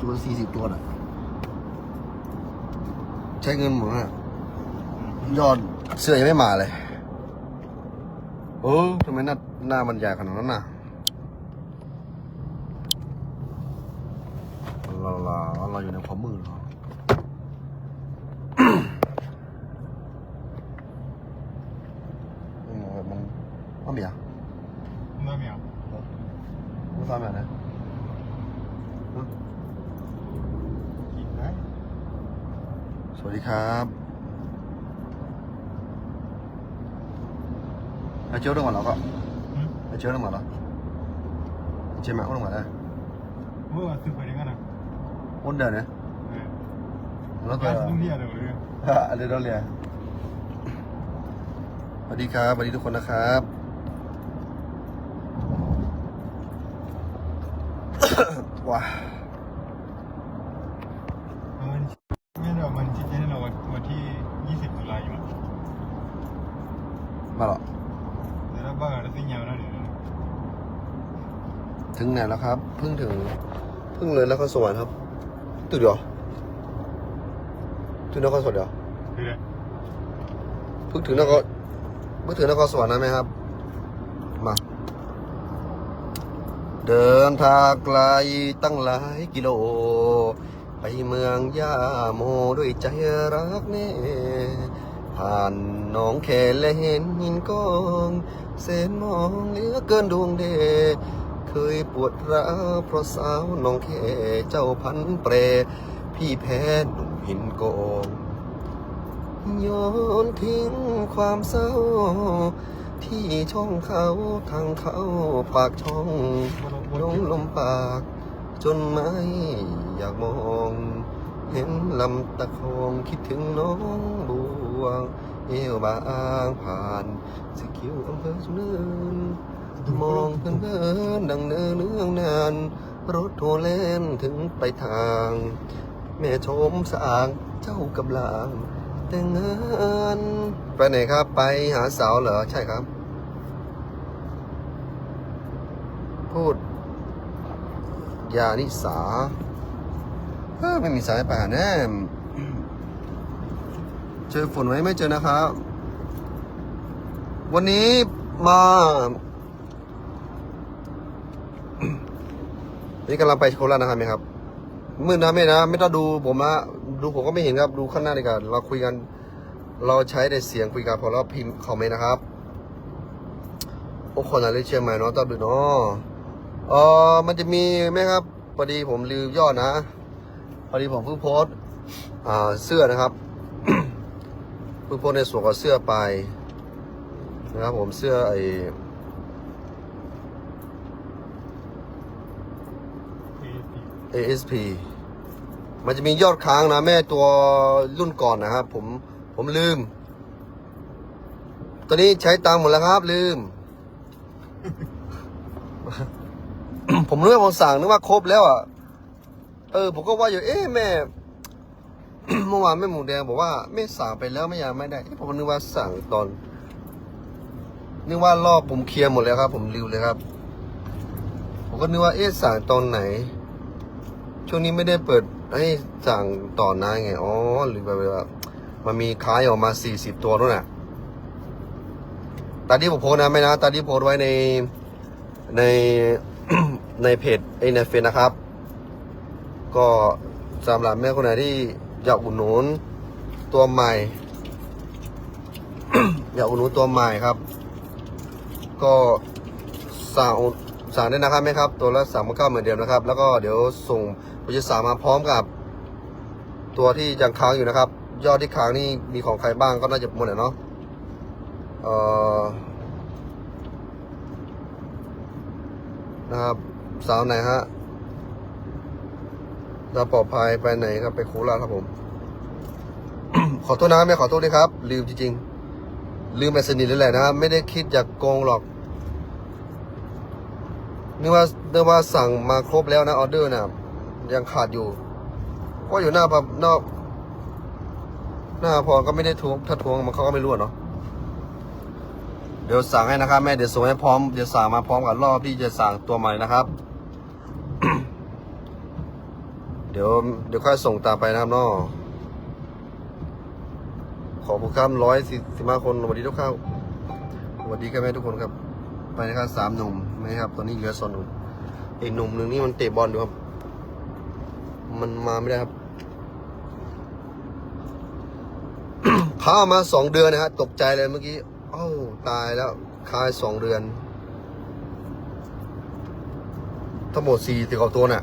ตัวสี่สิบตัวน่ะ ใช้เงินหมดน่ะยอดเสื้อยังไม่มาเลยโอ้ทำไมหน้าหน้ามันใหญ่ขนาดนั้นน่ะเราเราเราอยู่ในความมืดเหรออืมมันมันมีอะไม่เหมียวมันซ้อมแบบไหนกินได้ ส วัสดีครับไอ้เจ้าต้องมาแล้วก็หึไอ้เจ้าต้องมาแล้วเจ้าแม่ก็ต้องมาแล้วเมื่อวันซื้อไปได้กันนะอ้นเดินเนี่ยเออแล้วก็การต้องเรียกเลยเลยอะไรเราเรียนสวัสดีครับสวัสดีทุกคนนะครับ ว้า มันไม่ได้มันจริงๆเราวันที่ 20ตุลาอยู่มั้ง มาหรอแต่ถ้าบ้าเราสิ่งยาวนะเดี๋ยวถึงไหนแล้วครับ เพิ่งถึง เพิ่งเลยนครสวรรค์ครับตื่นเดี๋ยวถึงนครสวรรค์เดี๋ยวคืออะไรเพิ่งถึงนครเพิ่งถึงนครสวรรค์นะไหมครับ มา เดินทางไกลตั้งหลายกิโล ไปเมืองย่าโมด้วยใจรักแน่ ผ่านหน้องแคและเห็นหินกองเส้นมองเหลือเกินดวงเดเคยปวดร้าวเพราะสาวหน้องแคเจ้าพันเปร พี่แพ้หนุ่มหินกองโยนทิ้งความเศร้า ที่ช่องเขาทางเขาปากช่องลงลมปาก จนไม่อยากมอง เห็นลำตะคองคิดถึงน้องบว ง เอวบางผ่านสกิวอำเภอสุนเนินมองเพื่อนเดินดังเนินเนื่องนานรถโทรเล่นถึงไปทาง แม่ชมสางเจ้ากำลัง แต่งงานไปไหนครับ ไปหาสาวเหรอ ใช่ครับ พูด ยานิสาเออไม่มีสายป่าแน่ เจอฝนไว้ไม่เจอนะครับ วันนี้มานี่กำลังไปโคราชนะครับไหมครับมืดนะไม่นะไม่ต้องดูผมนะดูผมก็ไม่เห็นครับดูข้างหน้าดีกว่าเราคุยกัน เราใช้แต่เสียงคุยกันพอเราพิมพ์คอมเมนต์นะครับโอ้คนอะไรเชียงใหม่เนาะต้องดูเนาะเออมันจะมีไหมครับพอดีผมลืมยอดนะพอดีผมเพิ่งโพสต์เสื้อนะครับ เพิ่งโพสในส่วนของเสื้อไปนะครับผมเสื้อไอเอติ ASP มันจะมียอดค้างนะแม่ตัวรุ่นก่อนนะครับ ผมผมลืม ตอนนี้ใช้ตังค์หมดแล้วครับลืม ผมนึกว่าผมสั่งนึกว่าครบแล้วอะเออ ผมก็ว่าอยู่เอ๊ะแม่ เมื่อวานแม่หมูแดงบอกว่าแม่สั่งไปแล้วไม่ยังไม่ได้ผมนึกว่าสั่งตอนนึกว่ารอบผมเคลียร์หมดแล้วครับ ผมลืมเลยครับ ผมก็นึกว่าเอ๊ะสั่งตอนไหน ช่วงนี้ไม่ได้เปิดให้สั่งต่อนานไงอ๋อหรือแบบว่ามันมีขายออกมาสี่สิบตัวนู่นน่ะตามที่ผมโพสนะไม่นะตามที่โพสไว้ในในในเพจไอในเฟซนะครับ ก็สำหรับแม่คนไหนที่ อยากอุดหนุนตัวใหม่ อยากอุดหนุนตัวใหม่ครับ ก็สั่งสั่งได้นะครับไหมครับ ตัวละสามเก้าเหมือนเดิมนะครับ แล้วก็เดี๋ยวส่งผมจะสั่งมาพร้อมกับ ตัวที่ยังค้างอยู่นะครับ ยอดที่ค้างนี่มีของใครบ้างก็น่าจะหมดแหละเนาะเอ่อนะครับสาวไหนฮะ จะปลอดภัยไปไหนครับไปโคราชครับผม ขอโทษนะแม่ขอโทษด้วยครับ ลืมจริงๆ ลืมไปสนิทเลยแหละนะไม่ได้คิดอยากโกงหรอกนึกว่านึกว่าสั่งมาครบแล้วนะออเดอร์นะยังขาดอยู่ก็อยู่หน้าพับหน้าหน้าพรก็ไม่ได้ทวงถ้าทวงมันเขาก็ไม่รู้เนาะเดี๋ยวสั่งให้นะครับแม่เดี๋ยวส่งให้พร้อมเดี๋ยวสั่งมาพร้อมกับรอบที่จะสั่งตัวใหม่นะครับ เดี๋ยวเดี๋ยวค่อยส่งตามไปนะครับเนาะขอบคุณครับร้อยสิบห้าคนสวัสดีทุกข้าวสวัสดีกันแม่ทุกคนครับ ไปนะครับสามหนุ่มนะครับตอนนี้เหลือสองหนุ่มอีกหนุ่มหนึ่งนี่มันเตะบอลอยู่ครับ มันมาไม่ได้ครับข้ามาสองเดือนนะฮะตกใจเลยเมื่อกี้เอ้าตายแล้วคายสองเดือนทั้งหมดสี่สิบกว่าตัวน่ะ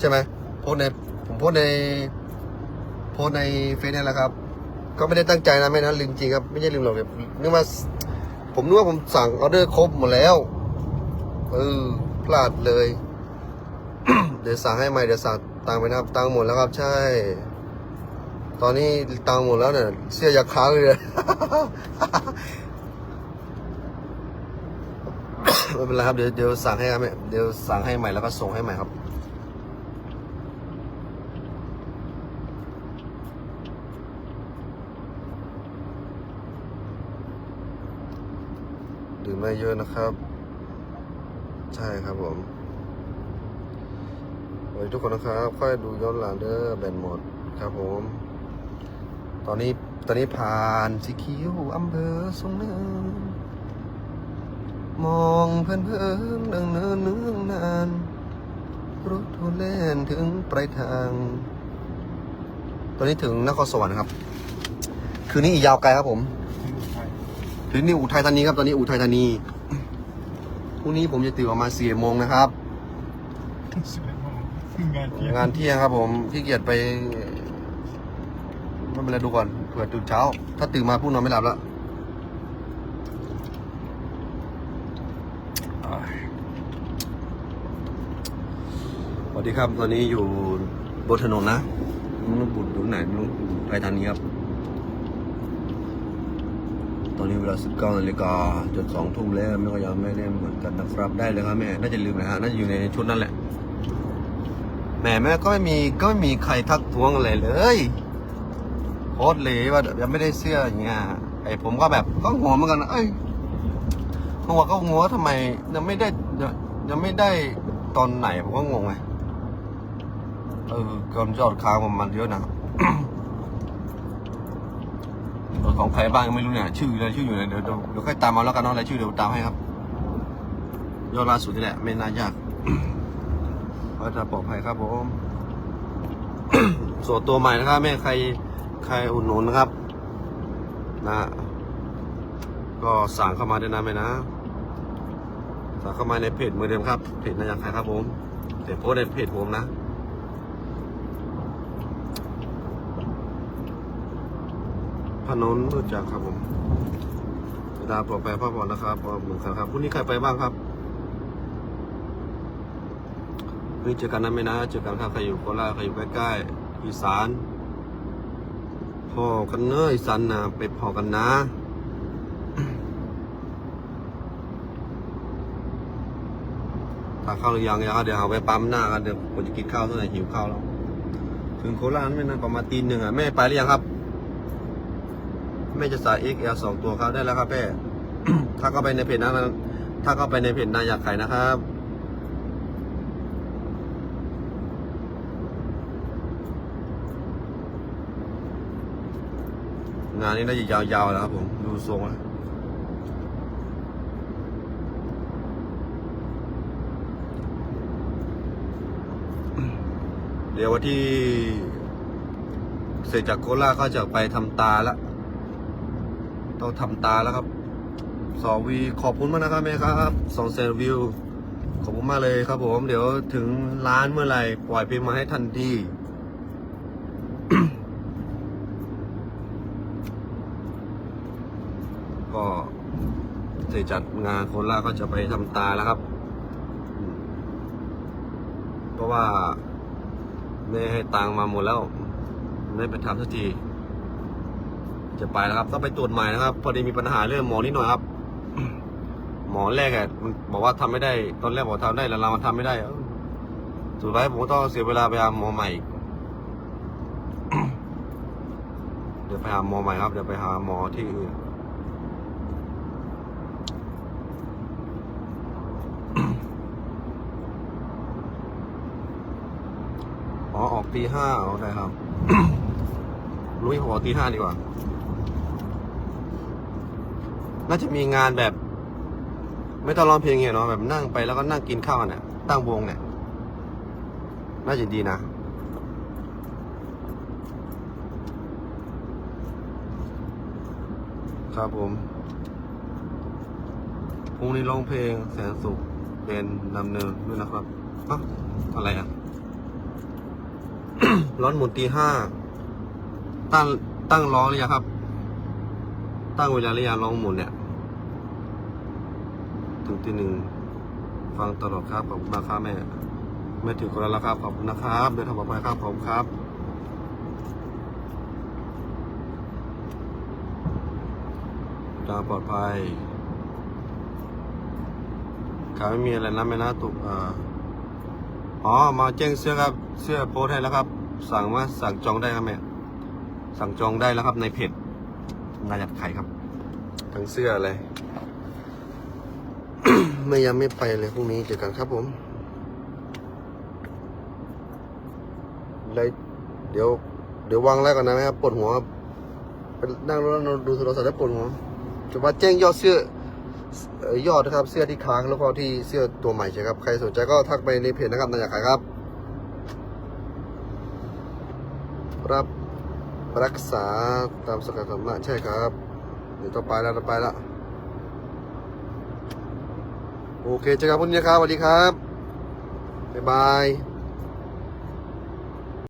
ใช่ไหม โพสในผมโพสในโพสในเฟซนี่แหละครับ ก็ไม่ได้ตั้งใจนะไม่นะลืมจริงครับไม่ใช่ลืมหรอกแบบนึกว่าผมนึกว่าผมสั่งออเดอร์ครบหมดแล้วเออพลาดเลย เดี๋ยวสั่งให้ใหม่เดี๋ยวสั่งตังไปนะครับตังหมดแล้วครับ ใช่ ตอนนี้ตังหมดแล้วเนี่ยเสื้ออยากค้างเลยไม่เป็นไรครับเดี๋ยวเดี๋ยวสั่งให้ครับเดี๋ยวสั่งให้ใหม่แล้วก็ส่งให้ใหม่ครับ ไม่เยอะนะครับ ใช่ครับผมสวัสดีทุกคนนะครับ ค่อยดูย้อนหลังเด้อแบนหมดครับผม ตอนนี้ตอนนี้ผ่านสีคิ้วอำเภอสูงเนินมองเพลินเพลินดิงเนินเนืองนานรถทุเล่นถึงปลายทาง ตอนนี้ถึงนครสวรรค์ครับ คืนนี้อีกยาวไกลครับผม ถึงนี่อุทัยธานีครับตอนนี้อุทัยธานีพรุ่งนี้ผมจะตื่นประมาณสี่โมงนะครับสิบเอ็ดโมงงานเที่ยงงานเที่ยงครับ ผมขี้เกียจไปไม่เป็นไรดูก่อนเผื่อตื่นเช้า ถ้าตื่นมาพูดนอนไม่หลับแล้วอ้ายสวัสดีครับ ตอนนี้อยู่บนถนนนะไม่รู้บุญอยู่ไหนไม่รู้ไปทางนี้ครับต อนนี้เวลา 19นาฬิกาจนสองทุ่มแล้วแม่ก็ยังไม่ได้เหมือนกันนะครับได้เลยครับแม่ น่าจะลืมนะฮะ น่าจะอยู่ในชุดนั่นแหละ แม่แม่ก็ไม่มีก็ไม่มีใครทักท้วงอะไรเลยโพสต์เลยว่ายังไม่ได้เสื้ออย่างเงี้ย ไอผมก็แบบก็งงเหมือนกันเอ้ยหัวก็งงว่าทำไมยังไม่ได้ยังไม่ได้ตอนไหนผมก็งงไงเออก่อนจอดค้างประมาณเยอะนะ ของใครบ้างไม่รู้เนี่ยชื่ออะไรชื่ออยู่ไหนเดี๋ยวเดี๋ยวเดี๋ยวค่อยตามมาแล้วกันเนาะอะไรชื่อเดี๋ยวตามให้ครับยอดล่าสุดนี่แหละไม่น่ายากก็จะปลอดภัยครับผมส่วนตัวใหม่นะครับแม่ใครใครอุดหนุนนะครับ นะก็สั่งเข้ามาได้นะแม่นะสั่งเข้ามาในเพจเหมือนเดิมครับเพจนายากขายครับผมเดี๋ยวโพสในเพจผมนะ พนนรู้จักครับผมเวลาปลอดภัยพักผ่อนนะครับเหมือนกันครับพรุ่งนี้ใครไปบ้างครับเฮ้ยเจอกันนะไม่นะเจอกันครับใครอยู่โคราชใครอยู่ใกล้ๆอีสานพอกันเนอะอีสานนะไปพอกันนะทาข้าวหรือยังยังเดี๋ยวเอาไปปั๊มหน้ากันเดี๋ยวผมจะกินข้าวเท่าไหร่หิวข้าวแล้ว ถึงโคราชไม่นานประมาณตีหนึ่งอะแม่ไปหรือยังครับ แม่จะใส่ XL สองตัวครับได้แล้วครับแม่ถ้าเข้าไปในเพจนั้นถ้าเข้าไปในเพจนายอยากขายนะครับงานนี้น่าจะยาวๆแล้วครับผม ดูทรงแล้วเดี๋ยววันที่ เสร็จจากโคราชก็จะไปทำตาล้ว ต้องทำตาแล้วครับสองวีขอบคุณมากนะครับแม่ครับสองแสนวิวขอบคุณมากเลยครับ ผม เดี๋ยวถึงร้านเมื่อไหร่ปล่อยเพลงมาให้ทันทีก็เสร็จจัดงานโคราก็จะไปทำตาแล้วครับ เพราะว่าแม่ให้ตังมาหมดแล้ว ไม่ไปทำสักที จะไปแล้วครับต้องไปตรวจใหม่นะครับพอดีมีปัญหาเรื่องหมอนิดหน่อยครับ หมอแรกอะมันบอกว่าทำไม่ได้ ตอนแรกบอกทำได้แล้วเรามาทำไม่ได้เอ้าสุดท้ายผมก็ต้องเสียเวลาไปหาหมอใหม่อีกเดี๋ยวไปหาหมอใหม่ครับเดี๋ยวไปหาหมอที่อื่นนอ๋อออกตีห้าเอาได้ครับ รู้ยผมออกตีห้าดีกว่า น่าจะมีงานแบบ ไม่ต้องร้องเพลงเงี้ยเนาะแบบนั่งไปแล้วก็นั่งกินข้าวเนี่ยตั้งวงเนี่ย น่าจะดีนะครับผมพรุ่งนี้ร้องเพลงแสนสุขเป็นนำเนินด้วยนะครับอะอะไรอะ ร้อนหมุนตีห้า ตั้งตั้งร้องหรือยังครับ ตั้งเวลารือยังร้องหมุนเนี่ยถึงตีหนึ่งฟังตลอดครับขอบคุณมาครับแม่แม่ถือคนละแล้วครับขอบคุณนะครับเดินทางปลอดภัยครับผมครับทาปลอดภัยครับไม่มีอะไรนะไม่น่าตุกอ่าอ๋อมาแจ้งเสื้อครับ เสื้อโพสให้แล้วครับ สั่งมาสั่งจองได้ครับแม่สั่งจองได้แล้วครับในเพจ งานหยัดไข่ครับ ทั้งเสื้ออะไรไม่ยังไม่ไปเลยพรุ่งนี้เจอกันครับผมเลยเดี๋ยว เดี๋ยววางแล้วกันนะแม่ครับปวดหัวเป็นนั่งรถดูโทรศัพท์แล้วปวดหัวจะมาแจ้งยอดเสื้อยอดนะครับ เสื้อที่ค้างแล้วก็ที่เสื้อตัวใหม่ใช่ครับ ใครสนใจก็ทักไปในเพจนะครับนายอยากขายครับรับ รักษาตามสกัดธรรมะใช่ครับ เดี๋ยวต่อไปแล้วต่อไปแล้วโอเคเจอกันพรุ่งนี้ครับสวัสดีครับ บ๊ายบาย